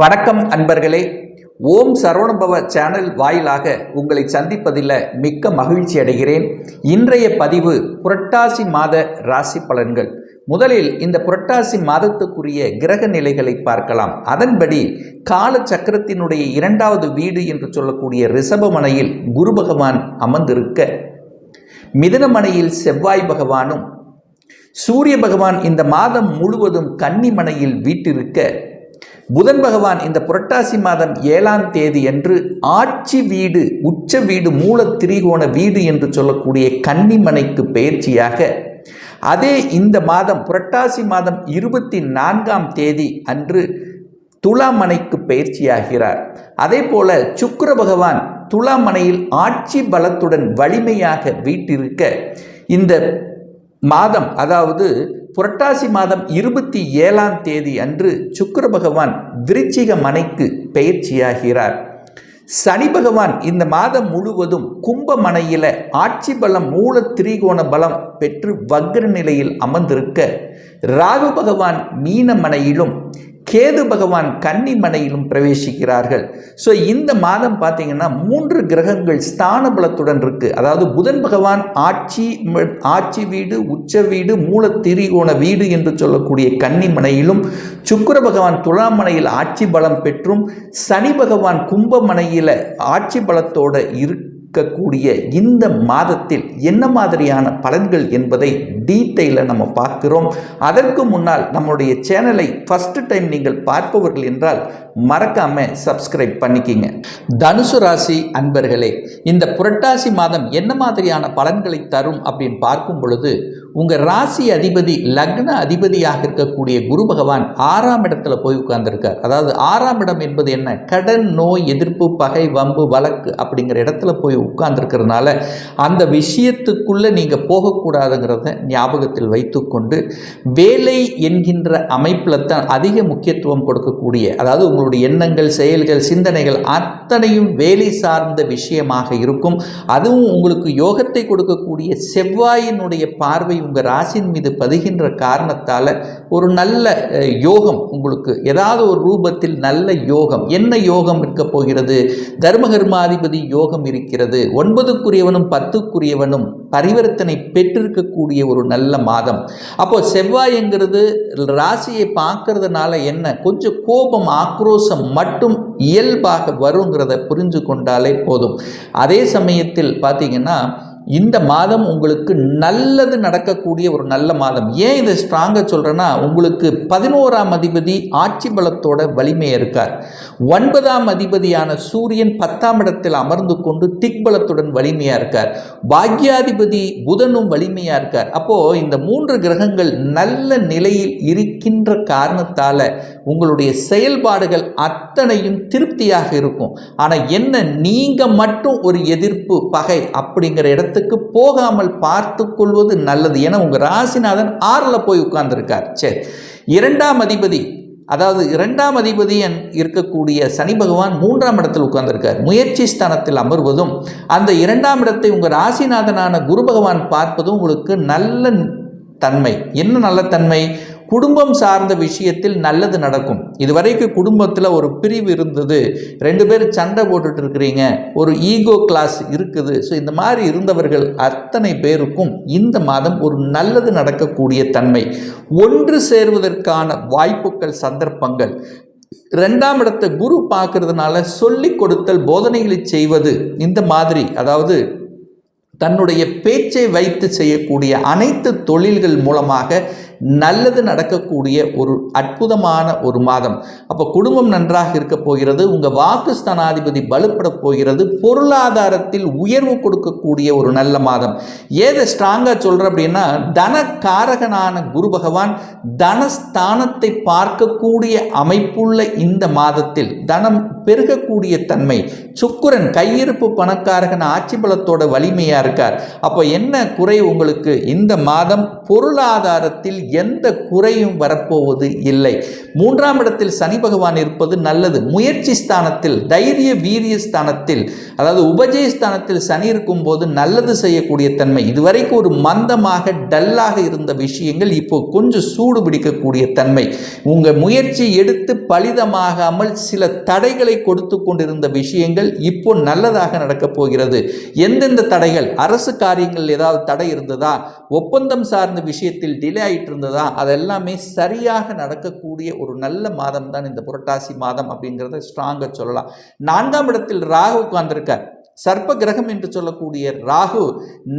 வணக்கம் அன்பர்களே. ஓம் சரவணபவ சேனல் வாயிலாக உங்களை சந்திப்பதில் மிக்க மகிழ்ச்சி அடைகிறேன். இன்றைய பதிவு புரட்டாசி மாத ராசி பலன்கள். முதலில் இந்த புரட்டாசி மாதத்துக்குரிய கிரக நிலைகளை பார்க்கலாம். அதன்படி கால சக்கரத்தினுடைய இரண்டாவது வீடு என்று சொல்லக்கூடிய ரிஷபமனையில் குரு பகவான் அமர்ந்திருக்க மிதனமனையில் செவ்வாய் பகவானும் சூரிய பகவான் இந்த மாதம் முழுவதும் கன்னிமனையில் வீட்டிருக்க புதன் பகவான் இந்த புரட்டாசி மாதம் ஏழாம் தேதி அன்று ஆட்சி வீடு உச்ச வீடு மூல திரிகோண வீடு என்று சொல்லக்கூடிய கன்னிமனைக்கு பயிற்சியாக அதே இந்த மாதம் புரட்டாசி மாதம் இருபத்தி நான்காம் தேதி அன்று துலாமனைக்கு பயிற்சியாகிறார் அதே போல சுக்கர பகவான் துலாமனையில் ஆட்சி பலத்துடன் வலிமையாக வீட்டிருக்க இந்த மாதம் அதாவது புரட்டாசி மாதம் இருபத்தி ஏழாம் தேதி அன்று சுக்கர பகவான் விருச்சிக மனைக்கு பயிற்சியாகிறார் சனி பகவான் இந்த மாதம் முழுவதும் கும்பமனையில் ஆட்சி பலம் மூல திரிகோண பலம் பெற்று வக்ர நிலையில் அமர்ந்திருக்க ராகு பகவான் மீனமனையிலும் கேது பகவான் கன்னிமனையிலும் பிரவேசிக்கிறார்கள். ஸோ இந்த மாதம் பார்த்தீங்கன்னா மூன்று கிரகங்கள் ஸ்தான பலத்துடன் இருக்குது அதாவது புதன் பகவான் ஆட்சி ஆட்சி வீடு உச்ச வீடு மூல திரிகோண வீடு என்று சொல்லக்கூடிய கன்னிமனையிலும் சுக்கர சுக்கிர பகவான் துலாமனையில் ஆட்சி பலம் பெற்றும் சனி பகவான் கும்பமனையில் ஆட்சி பலத்தோடு இரு இருக்கக்கூடிய இந்த மாதத்தில் என்ன மாதிரியான பலன்கள் என்பதை டீட்டெயிலில் நம்ம பார்க்கிறோம். அதற்கு முன்னால் நம்மளுடைய சேனலை ஃபஸ்ட்டு டைம் நீங்கள் பார்ப்பவர்கள் என்றால் மறக்காம சப்ஸ்கிரைப் பண்ணிக்கிங்க. தனுசு ராசி அன்பர்களே இந்த புரட்டாசி மாதம் என்ன மாதிரியான பலன்களை தரும் அப்படின்னு பார்க்கும் பொழுது உங்கள் ராசி அதிபதி லக்ன அதிபதியாக இருக்கக்கூடிய குரு பகவான் ஆறாம் இடத்துல போய் உட்கார்ந்துருக்கார். அதாவது ஆறாம் இடம் என்பது என்ன? கடன் நோய் எதிர்ப்பு பகை வம்பு வழக்கு அப்படிங்கிற இடத்துல போய் உட்கார்ந்துருக்கிறதுனால அந்த விஷயத்துக்குள்ளே நீங்கள் போகக்கூடாதுங்கிறத ஞாபகத்தில் வைத்துக்கொண்டு வேலை என்கின்ற அமைப்பில் தான் அதிக முக்கியத்துவம் கொடுக்கக்கூடிய அதாவது உங்களுடைய எண்ணங்கள் செயல்கள் சிந்தனைகள் அத்தனையும் வேலை சார்ந்த விஷயமாக இருக்கும். அதுவும் உங்களுக்கு யோகத்தை கொடுக்கக்கூடிய செவ்வாயினுடைய பார்வை உங்கள் ராசின் மீது பதிகின்ற காரணத்தால் ஒரு நல்ல யோகம் உங்களுக்கு ஏதாவது ஒரு ரூபத்தில் நல்ல யோகம் என்ன யோகம் இருக்க போகிறது? தர்மகர்மாதிபதி யோகம் இருக்கிறது. ஒன்பதுக்குரியவனும் பத்துக்குரியவனும் பரிவர்த்தனை பெற்றிருக்கக்கூடிய ஒரு நல்ல மாதம். அப்போ செவ்வாய்ங்கிறது ராசியை பார்க்கறதுனால என்ன? கொஞ்சம் கோபம் ஆக்ரோஷம் மட்டும் இயல்பாக வருங்கிறத புரிஞ்சு கொண்டாலே போதும். அதே சமயத்தில் பார்த்தீங்கன்னா இந்த மாதம் உங்களுக்கு நல்லது நடக்கக்கூடிய ஒரு நல்ல மாதம். ஏன் இதை ஸ்ட்ராங்காக சொல்கிறேன்னா உங்களுக்கு பதினோராம் அதிபதி ஆட்சி பலத்தோட வலிமையாக இருக்கார். ஒன்பதாம் அதிபதியான சூரியன் பத்தாம் இடத்தில் அமர்ந்து கொண்டு திக்பலத்துடன் வலிமையாக இருக்கார். பாக்யாதிபதி புதனும் வலிமையாக இருக்கார். அப்போது இந்த மூன்று கிரகங்கள் நல்ல நிலையில் இருக்கின்ற காரணத்தால் உங்களுடைய செயல்பாடுகள் அத்தனையும் திருப்தியாக இருக்கும். ஆனால் என்ன நீங்கள் மட்டும் ஒரு எதிர்ப்பு பகை அப்படிங்கிற இடத்துக்கு போகாமல் பார்த்து கொள்வது நல்லது. ஏன்னா உங்கள் ராசிநாதன் ஆறில் போய் உட்கார்ந்துருக்கார். சரி இரண்டாம் அதிபதி அதாவது இரண்டாம் அதிபதியன் இருக்கக்கூடிய சனி பகவான் மூன்றாம் இடத்தில் உட்கார்ந்திருக்கார். முயற்சி ஸ்தானத்தில் அமர்வதும் அந்த இரண்டாம் இடத்தை உங்கள் ராசிநாதனான குரு பகவான் பார்ப்பதும் உங்களுக்கு நல்ல தன்மை. என்ன நல்ல தன்மை? குடும்பம் சார்ந்த விஷயத்தில் நல்லது நடக்கும். இதுவரைக்கும் குடும்பத்தில் ஒரு பிரிவு இருந்தது. ரெண்டு பேர் சண்டை போட்டுட்டு இருக்கிறீங்க. ஒரு ஈகோ கிளாஸ் இருக்குது. ஸோ இந்த மாதிரி இருந்தவர்கள் அத்தனை பேருக்கும் இந்த மாதம் ஒரு நல்லது நடக்கக்கூடிய தன்மை. ஒன்று சேர்வதற்கான வாய்ப்புகள் சந்தர்ப்பங்கள். ரெண்டாம் இடத்தை குரு பார்க்கறதுனால சொல்லி கொடுத்தல் போதனைகளை செய்வது இந்த மாதிரி அதாவது தன்னுடைய பேச்சை வைத்து செய்யக்கூடிய அனைத்து தொழில்கள் மூலமாக நல்லது நடக்கக்கூடிய ஒரு அற்புதமான ஒரு மாதம். அப்போ குடும்பம் நன்றாக இருக்க போகிறது உங்கள் வாக்குஸ்தானாதிபதி பலுப்பட போகிறது பொருளாதாரத்தில் உயர்வு கொடுக்கக்கூடிய ஒரு நல்ல மாதம். ஏதை ஸ்ட்ராங்காக சொல்கிற அப்படின்னா தனக்காரகனான குரு பகவான் தனஸ்தானத்தை பார்க்கக்கூடிய அமைப்புள்ள இந்த மாதத்தில் தனம் பெருகக்கூடிய தன்மை. சுக்குரன் கையிருப்பு பணக்காரகன் ஆட்சி பலத்தோட வலிமையாக இருக்கார். அப்போ என்ன குறை உங்களுக்கு? இந்த மாதம் பொருளாதாரத்தில் எந்த குறையும் வரப்போவது இல்லை. மூன்றாம் இடத்தில் சனி பகவான் இருப்பது நல்லது. முயற்சி ஸ்தானத்தில் தைரிய வீரிய ஸ்தானத்தில் அதாவது உபஜய ஸ்தானத்தில் சனி இருக்கும் போது நல்லது செய்யக்கூடிய தன்மை. இதுவரைக்கும் ஒரு மந்தமாக டல்லாக இருந்த விஷயங்கள் இப்போ கொஞ்சம் சூடு பிடிக்கக்கூடிய தன்மை. உங்கள் முயற்சி எடுத்து பலிதமாகாமல் சில தடைகளை கொடுத்து கொண்டிருந்த விஷயங்கள் இப்போ நல்லதாக நடக்கப் போகிறது. எந்தெந்த தடைகள்? அரசு காரியங்கள் ஏதாவது தடை இருந்ததா? ஒப்பந்தம் சார்ந்த விஷயத்தில் டிலே ஆயிட்டு இருந்ததா? அதெல்லாமே சரியாக நடக்கக்கூடிய ஒரு நல்ல மாதம் தான் இந்த புரட்டாசி மாதம் அப்படிங்கிறத ஸ்ட்ராங்காக சொல்லலாம். நான்காம் இடத்தில் ராகு உட்கார்ந்துருக்கார். சர்ப்ப கிரகம் என்று சொல்லக்கூடிய ராகு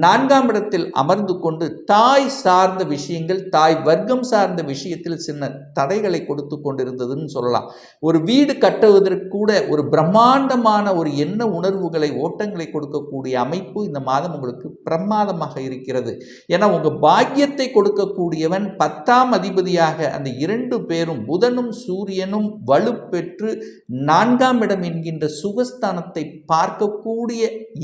நான்காம் இடத்தில் அமர்ந்து கொண்டு தாய் சார்ந்த விஷயங்கள் தாய் வர்க்கம் சார்ந்த விஷயத்தில் சின்ன தடைகளை கொடுத்து கொண்டிருந்ததுன்னு சொல்லலாம். ஒரு வீடு கட்டுவதற்கு கூட ஒரு பிரம்மாண்டமான ஒரு எண்ண உணர்வுகளை ஓட்டங்களை கொடுக்கக்கூடிய அமைப்பு இந்த மாதம் உங்களுக்கு பிரமாதமாக இருக்கிறது. ஏன்னா உங்கள் பாக்கியத்தை கொடுக்கக்கூடியவன் பத்தாம் அதிபதியாக அந்த இரண்டு பேரும் புதனும் சூரியனும் வலுப்பெற்று நான்காம் இடம் என்கின்ற சுகஸ்தானத்தை பார்க்கக்கூடிய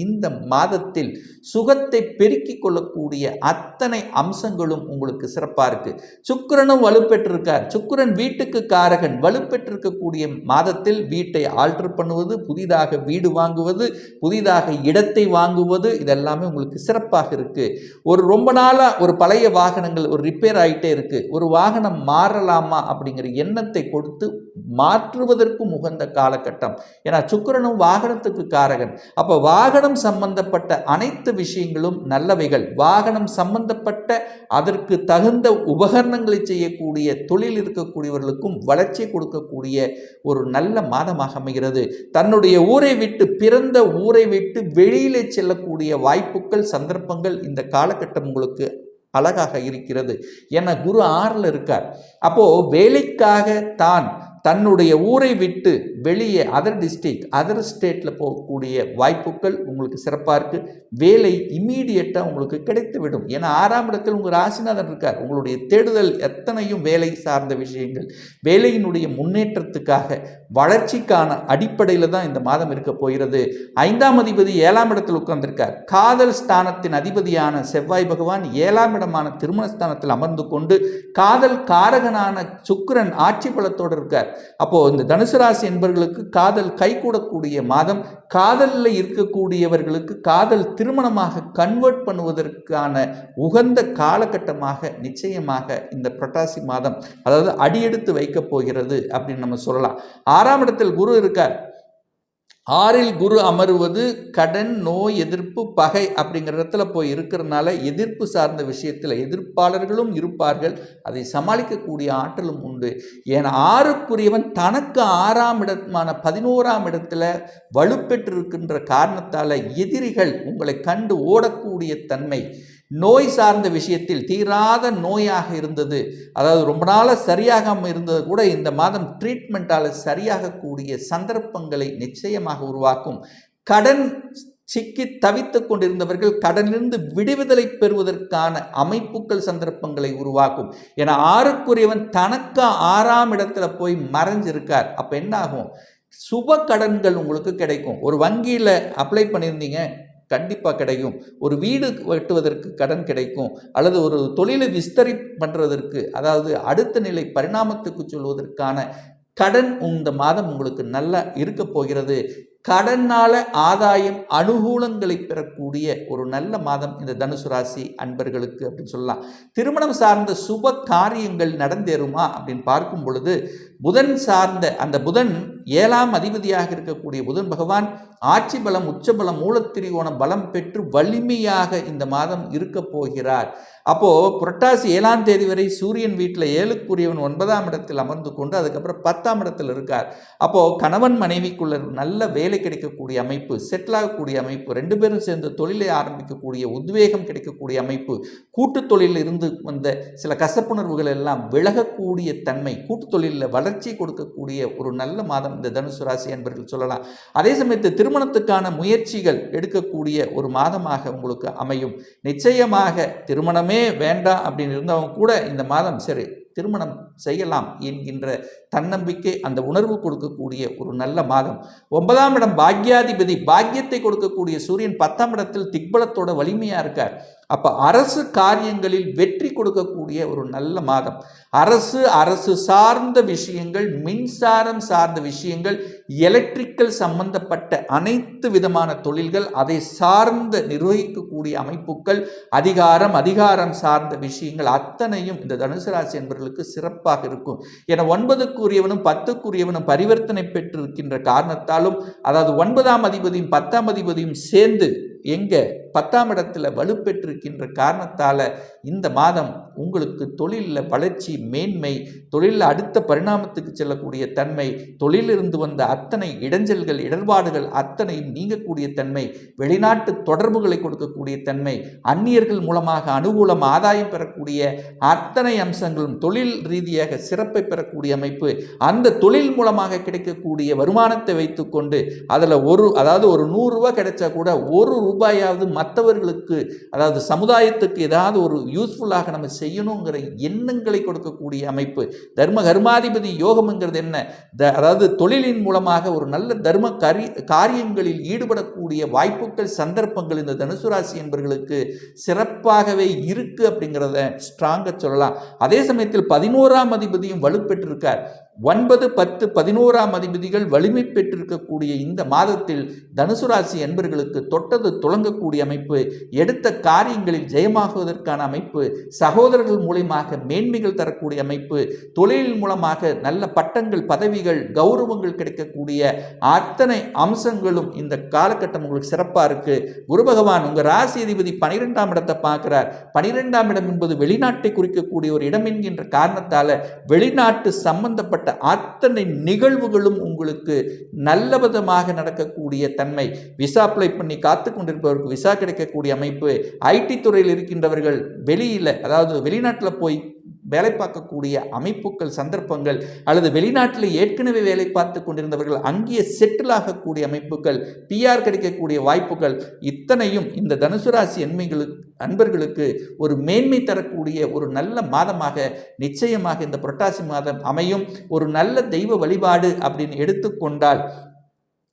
இந்த மாதத்தில் சுகத்தை பெருக்கிக் கொள்ளக்கூடிய அத்தனை அம்சங்களும் உங்களுக்கு சிறப்பாக இருக்கு. சுக்கிரனும் வலுப்பெற்றிருக்கார். சுக்கிரன் வீட்டுக்கு காரகன். வலுப்பெற்றிருக்கக்கூடிய மாதத்தில் வீட்டை ஆல்டர் பண்ணுவது புதிதாக வீடு வாங்குவது புதிதாக இடத்தை வாங்குவது இதெல்லாமே உங்களுக்கு சிறப்பாக இருக்கு. ஒரு ரொம்ப நாளாக ஒரு பழைய வாகனங்கள் ஒரு ரிப்பேர் ஆகிட்டே இருக்கு. ஒரு வாகனம் மாறலாமா அப்படிங்கிற எண்ணத்தை கொடுத்து மாற்றுவதற்கும் உகந்த காலகட்டம். ஏன்னா சுக்கிரனும் வாகனத்துக்கு காரகன். அப்போ வாகனம் சம்பந்தப்பட்ட அனைத்து விஷயங்களும் நல்லவைகள். வாகனம் சம்பந்தப்பட்ட அதற்கு தகுந்த உபகரணங்களை செய்யக்கூடிய தொழில் இருக்கக்கூடியவர்களுக்கும் வளர்ச்சி கொடுக்கக்கூடிய ஒரு நல்ல மாதமாக அமைகிறது. தன்னுடைய ஊரை விட்டு பிறந்த ஊரை விட்டு வெளியிலே செல்லக்கூடிய வாய்ப்புகள் சந்தர்ப்பங்கள் இந்த காலகட்டம் உங்களுக்கு அழகாக இருக்கிறது. என குரு ஆறில் இருக்கார். அப்போ வேலைக்காக தான் தன்னுடைய ஊரை விட்டு வெளியே அதர் டிஸ்ட்ரிக்ட் அதர் ஸ்டேட்டில் போகக்கூடிய வாய்ப்புகள் உங்களுக்கு சிறப்பாக இருக்குது வேலை இம்மீடியட்டாக உங்களுக்கு கிடைத்துவிடும். ஏன்னா ஆறாம் இடத்தில் உங்கள் ராசிநாதன் இருக்கார். உங்களுடைய தேடுதல் எத்தனையும் வேலை சார்ந்த விஷயங்கள். வேலையினுடைய முன்னேற்றத்துக்காக வளர்ச்சிக்கான அடிப்படையில் தான் இந்த மாதம் இருக்க போகிறது. ஐந்தாம் அதிபதி ஏழாம் இடத்தில் உட்கார்ந்திருக்கார். காதல் ஸ்தானத்தின் அதிபதியான செவ்வாய் பகவான் ஏழாம் இடமான திருமண ஸ்தானத்தில் அமர்ந்து கொண்டு காதல் காரகனான சுக்கரன் ஆட்சி பலத்தோடு இருக்கார். அப்போ இந்த தனுசு ராசி என்பவர்களுக்கு காதல் கைகூடக்கூடிய மாதம் காதலில் இருக்கக்கூடியவர்களுக்கு காதல் திருமணமாக கன்வெர்ட் பண்ணுவதற்கான உகந்த காலகட்டமாக நிச்சயமாக இந்த புரட்டாசி மாதம் அதாவது அடியெடுத்து வைக்கப் போகிறது அப்படின்னு நம்ம சொல்லலாம். ஆறாம் இடத்தில் குரு இருக்கார். ஆறில் குரு அமருவது கடன் நோய் எதிர்ப்பு பகை அப்படிங்கிற இடத்துல போய் இருக்கிறனால எதிர்ப்பு சார்ந்த விஷயத்தில் எதிர்ப்பாளர்களும் இருப்பார்கள். அதை சமாளிக்கக்கூடிய ஆற்றலும் உண்டு. ஏன்னா ஆறுக்குரியவன் தனக்கு ஆறாம் இடமான பதினோராம் இடத்துல வலுப்பெற்றிருக்கின்ற காரணத்தால் எதிரிகள் உங்களை கண்டு ஓடக்கூடிய தன்மை நோய் சார்ந்த விஷயத்தில் தீராத நோயாக இருந்தது. அதாவது ரொம்ப நாளாக சரியாகாமல் இருந்தது கூட இந்த மாதம் ட்ரீட்மெண்ட்டால் சரியாகக்கூடிய சந்தர்ப்பங்களை நிச்சயமாக உருவாக்கும். கடன் சிக்கி தவித்து கொண்டிருந்தவர்கள் கடனிலிருந்து விடுவிதலை பெறுவதற்கான அமைப்புகள் சந்தர்ப்பங்களை உருவாக்கும். ஏன்னா ஆறுக்குரியவன் தனக்கு ஆறாம் இடத்துல போய் மறைஞ்சிருக்கார். அப்போ என்ன ஆகும் சுப கடன்கள் உங்களுக்கு கிடைக்கும். ஒரு வங்கியில் அப்ளை பண்ணியிருந்தீங்க. கண்டிப்பாக கிடைக்கும். ஒரு வீடு வெட்டுவதற்கு கடன் கிடைக்கும். அல்லது ஒரு தொழிலை விஸ்தரி பண்ணுறதற்கு அதாவது அடுத்த நிலை பரிணாமத்துக்கு சொல்வதற்கான கடன் இந்த மாதம் உங்களுக்கு நல்லா இருக்க போகிறது. கடனால் ஆதாயம் அனுகூலங்களை பெறக்கூடிய ஒரு நல்ல மாதம் இந்த தனுசு ராசி அன்பர்களுக்கு அப்படின்னு சொல்லலாம். திருமணம் சார்ந்த சுப காரியங்கள் நடந்தேறுமா அப்படின்னு பார்க்கும் பொழுது புதன் சார்ந்த அந்த புதன் ஏழாம் அதிபதியாக இருக்கக்கூடிய புதன் பகவான் ஆட்சி பலம் உச்சபலம் மூலத்திரிகோணம் பலம் பெற்று வலிமையாக இந்த மாதம் இருக்க போகிறார். அப்போது புரட்டாசி ஏழாம் தேதி வரை சூரியன் வீட்டில் ஏழுக்குரியவன் ஒன்பதாம் இடத்தில் அமர்ந்து கொண்டு அதுக்கப்புறம் பத்தாம் இடத்தில் இருக்கார். அப்போது கணவன் மனைவிக்குள்ள நல்ல வேலை கிடைக்கக்கூடிய அமைப்பு செட்டில் ஆகக்கூடிய அமைப்பு ரெண்டு பேரும் சேர்ந்து தொழிலை ஆரம்பிக்கக்கூடிய உத்வேகம் கிடைக்கக்கூடிய அமைப்பு கூட்டு தொழிலில் இருந்து வந்த சில கசப்புணர்வுகள் எல்லாம் விலகக்கூடிய தன்மை கூட்டு தொழிலில் வளர்ச்சி கொடுக்கக்கூடிய ஒரு நல்ல மாதம் இந்த தனுசு ராசி என்பர்கள் சொல்லலாம். அதே சமயத்து திருமணத்துக்கான முயற்சிகள் எடுக்கக்கூடிய ஒரு மாதமாக உங்களுக்கு அமையும். நிச்சயமாக திருமணமே வேண்டாம் அப்படின்னு இருந்தவங்க கூட இந்த மாதம் சரி திருமணம் செய்யலாம் என்கின்ற தன்னம்பிக்கை அந்த உணர்வு கொடுக்கக்கூடிய ஒரு நல்ல மாதம். ஒன்பதாம் இடம் பாக்யாதிபதி. பாக்கியத்தை கொடுக்கக்கூடிய சூரியன் பத்தாம் இடத்தில் திக்பலத்தோட வலிமையாக இருக்கார். அப்போ அரசு காரியங்களில் வெற்றி கொடுக்கக்கூடிய ஒரு நல்ல மாதம். அரசு அரசு சார்ந்த விஷயங்கள் மின்சாரம் சார்ந்த விஷயங்கள் எலக்ட்ரிக்கல் சம்பந்தப்பட்ட அனைத்து விதமான தொழில்கள் அதை சார்ந்த நிர்வகிக்கக்கூடிய அமைப்புகள் அதிகாரம் அதிகாரம் சார்ந்த விஷயங்கள் அத்தனையும் இந்த தனுசு ராசி என்பவர்களுக்கு சிறப்பாக இருக்கும். என ஒன்பதுக்குரியவனும் பத்துக்குரியவனும் பரிவர்த்தனை பெற்றிருக்கின்ற காரணத்தாலும் அதாவது ஒன்பதாம் அதிபதியும் பத்தாம் அதிபதியும் சேர்ந்து எங்கே பத்தாம் இடத்துல வலுப்பெற்றிருக்கின்ற காரணத்தால் இந்த மாதம் உங்களுக்கு தொழிலில் வளர்ச்சி மேன்மை தொழிலில் அடுத்த பரிணாமத்துக்கு செல்லக்கூடிய தன்மை தொழிலிருந்து வந்த அத்தனை இடைஞ்சல்கள் இடர்பாடுகள் அத்தனையும் நீங்கக்கூடிய தன்மை வெளிநாட்டு தொடர்புகளை கொடுக்கக்கூடிய தன்மை அந்நியர்கள் மூலமாக அனுகூலம் ஆதாயம் பெறக்கூடிய அத்தனை அம்சங்களும் தொழில் ரீதியாக சிறப்பை பெறக்கூடிய அமைப்பு அந்த தொழில் மூலமாக கிடைக்கக்கூடிய வருமானத்தை வைத்துக்கொண்டு அதில் ஒரு அதாவது ஒரு நூறுரூவா கிடைச்சா கூட ஒரு ரூபாயாவது மற்றவர்களுக்கு அதாவது சமுதாயத்துக்கு ஏதாவது ஒரு யூஸ்ஃபுல்லாக நம்ம செய்யணுங்கிற எண்ணங்களை கொடுக்கக்கூடிய அமைப்பு. தர்ம கர்மாதிபதி யோகம்ங்கிறது என்ன? த அதாவது தொழிலின் மூலமாக ஒரு நல்ல தர்ம கரி காரியங்களில் ஈடுபடக்கூடிய வாய்ப்புகள் சந்தர்ப்பங்கள் இந்த தனுசு ராசி என்பவர்களுக்கு சிறப்பாகவே இருக்குது அப்படிங்கிறத ஸ்ட்ராங்காக சொல்லலாம். அதே சமயத்தில் பதினோராம் அதிபதியும் வலுப்பெற்றிருக்கார். ஒன்பது பத்து பதினோராம் அதிபதிகள் வலிமை பெற்றிருக்கக்கூடிய இந்த மாதத்தில் தனுசு ராசி என்பர்களுக்கு தொட்டது துளங்கக்கூடிய அமைப்பு எடுத்த காரியங்களில் ஜெயமாகுவதற்கான அமைப்பு சகோதரர்கள் மூலியமாக மேன்மைகள் தரக்கூடிய அமைப்பு தொழில் மூலமாக நல்ல பட்டங்கள் பதவிகள் கௌரவங்கள் கிடைக்கக்கூடிய அத்தனை அம்சங்களும் இந்த காலகட்டம் உங்களுக்கு சிறப்பாக இருக்கு. குரு பகவான் உங்கள் ராசி அதிபதி பனிரெண்டாம் இடத்தை பார்க்கிறார். பனிரெண்டாம் இடம் என்பது வெளிநாட்டை குறிக்கக்கூடிய ஒரு இடம் என்கின்ற காரணத்தால் வெளிநாட்டு சம்பந்தப்பட்ட அத்தனை நிகழ்வுகளும் உங்களுக்கு நல்ல விதமாக நடக்கக்கூடிய தன்மை. விசா அப்ளை பண்ணி காத்து கொண்டிருப்பவருக்கு விசா கிடைக்கக்கூடிய அமைப்பு. ஐடி துறையில் இருக்கின்றவர்கள் வெளியில் அதாவது வெளிநாட்டில் போய் வேலை பார்க்கக்கூடிய அமைப்புகள் சந்தர்ப்பங்கள் அல்லது வெளிநாட்டில் ஏற்கனவே வேலை பார்த்து கொண்டிருந்தவர்கள் அங்கேயே செட்டில் ஆகக்கூடிய அமைப்புகள் பிஆர் கிடைக்கக்கூடிய வாய்ப்புகள் இத்தனையும் இந்த தனுசு ராசி என்மைகளுக்கு அன்பர்களுக்கு ஒரு மேன்மை தரக்கூடிய ஒரு நல்ல மாதமாக நிச்சயமாக இந்த புரட்டாசி மாதம் அமையும். ஒரு நல்ல தெய்வ வழிபாடு அப்படின்னு எடுத்துக்கொண்டால்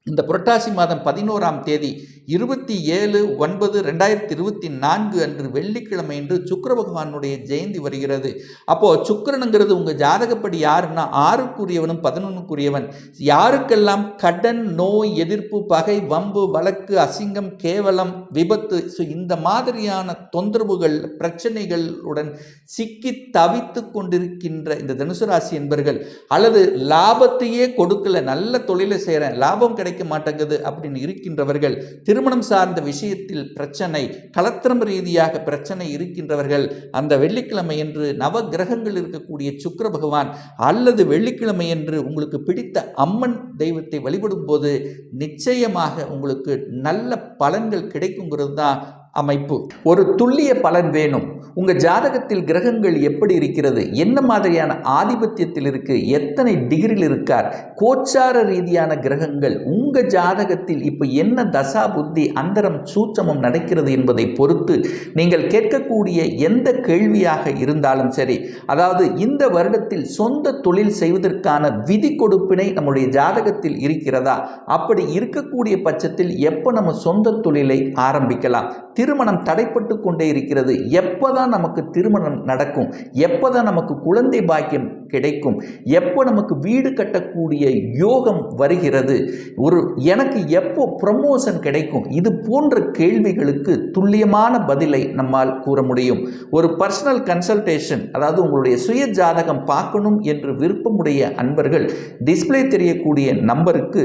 இந்த புரட்டாசி மாதம் பதினோராம் தேதி இருபத்தி ஏழு ஒன்பது ரெண்டாயிரத்தி இருபத்தி நான்கு அன்று வெள்ளிக்கிழமை என்று சுக்கர பகவானுடைய ஜெயந்தி வருகிறது. அப்போது சுக்கரனுங்கிறது உங்கள் ஜாதகப்படி யாருன்னா ஆறுக்குரியவனும் பதினொன்றுக்குரியவன் யாருக்கெல்லாம் கடன் நோய் எதிர்ப்பு பகை வம்பு வழக்கு அசிங்கம் கேவலம் விபத்து ஸோ இந்த மாதிரியான தொந்தரவுகள் பிரச்சனைகளுடன் சிக்கி தவித்து கொண்டிருக்கின்ற இந்த தனுசு ராசி என்பர்கள் அல்லது லாபத்தையே கொடுக்கல நல்ல தொழிலை செய்கிறேன் லாபம் கிடைக்க மாட்டேங்குது அப்படின்னு இருக்கின்றவர்கள் திருமணம் சார்ந்த விஷயத்தில் பிரச்சனை கலத்திரம் ரீதியாக பிரச்சனை இருக்கின்றவர்கள் அந்த வெள்ளிக்கிழமை என்று நவ கிரகங்கள் இருக்கக்கூடிய சுக்கர பகவான் அல்லது வெள்ளிக்கிழமை என்று உங்களுக்கு பிடித்த அம்மன் தெய்வத்தை வழிபடும் போது நிச்சயமாக உங்களுக்கு நல்ல பலன்கள் கிடைக்குங்கிறது தான் அமைப்பு. ஒரு துல்லிய பலன் வேணும். உங்கள் ஜாதகத்தில் கிரகங்கள் எப்படி இருக்கிறது? என்ன மாதிரியான ஆதிபத்தியத்தில் இருக்கு? எத்தனை டிகிரியில் இருக்கார்? கோச்சார ரீதியான கிரகங்கள். உங்கள் ஜாதகத்தில் இப்போ என்ன தசா புத்தி அந்தரம் சூட்சமம் நடக்கிறது என்பதை பொறுத்து நீங்கள் கேட்கக்கூடிய எந்த கேள்வியாக இருந்தாலும் சரி அதாவது இந்த வருடத்தில் சொந்த தொழில் செய்வதற்கான விதி கொடுப்பினை நம்முடைய ஜாதகத்தில் இருக்கிறதா? அப்படி இருக்கக்கூடிய பட்சத்தில் எப்போ நம்ம சொந்த தொழிலை ஆரம்பிக்கலாம்? திருமணம் தடைப்பட்டு கொண்டே இருக்கிறது. எப்போதான் நமக்கு திருமணம் நடக்கும்? எப்போதான் நமக்கு குழந்தை பாக்கியம் கிடைக்கும்? எப்போ நமக்கு வீடு கட்டக்கூடிய யோகம் வருகிறது? ஒரு எனக்கு எப்போ ப்ரமோஷன் கிடைக்கும்? இது போன்ற கேள்விகளுக்கு துல்லியமான பதிலை நம்மால் கூற முடியும். ஒரு பர்சனல் கன்சல்டேஷன் அதாவது உங்களுடைய சுய ஜாதகம் பார்க்கணும் என்று விருப்பமுடைய அன்பர்கள் டிஸ்பிளே தெரியக்கூடிய நம்பருக்கு